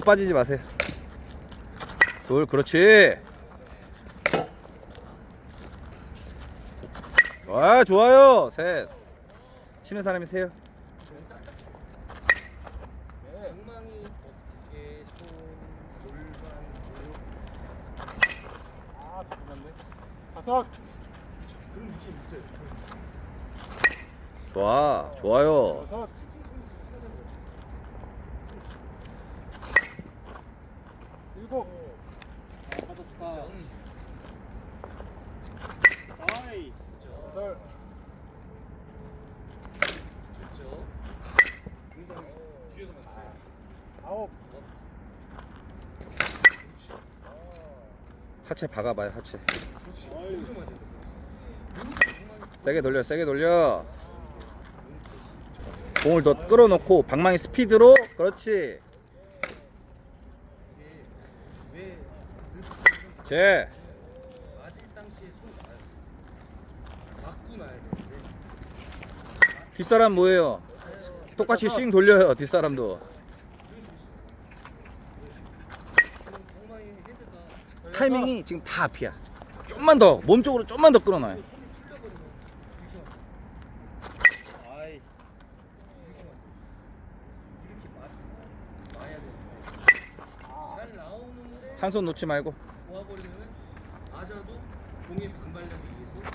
빠지지 마세요. 둘, 그렇지. 아, 좋아요. 셋. 치는 사람이 세요. 엉망이 어깨, 손, 골반, 아 잠깐만요. 다섯. 그런 느낌 있어요. 좋아, 좋아요. 아, 좋다. 아이. 나요. 아홉. 하체 박아봐요, 하체. 세게 돌려, 세게 돌려. 공을 더 끌어놓고 방망이 스피드로. 그렇지. 왜 제. 뒷사람 뭐예요? 똑같이 싱 돌려요, 뒷사람도. 타이밍이 지금 다 앞이야. 좀만 더, 몸 쪽으로 좀만 더 끌어놔요. 풀려버리면 이렇게 아이 이렇게 맞 이렇게 맞 맞아야 되는데 잘 나오는데 한 손 놓지 말고. 모아버리면 맞아도 공이 반발력이 위해서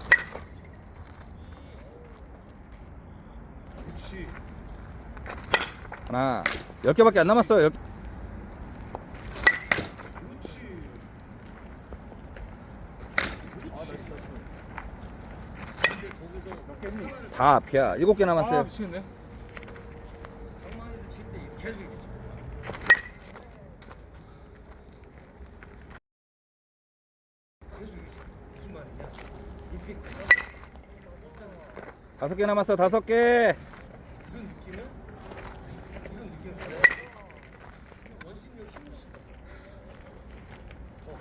그렇지 하나, 열 개밖에 안 남았어요. 열... 몇 개니? 다 앞이야. 일곱 개아 남았어요. 미치겠네. 칠때쳐 계속 이렇게 무슨 말이냐 임팩트가 다섯 개 남았어. 다섯 개. 이런 느낌은 이런 느낌은 뭐야? 원심력 힘이 있어. 어.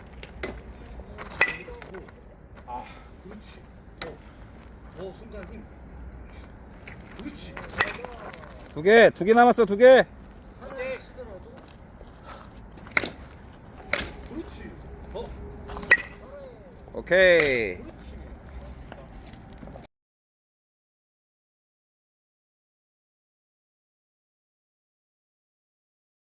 아 그렇지. 어. 어, 순간 힘. 그렇지. 두 개, 두 개 남았어. 두 개. Okay.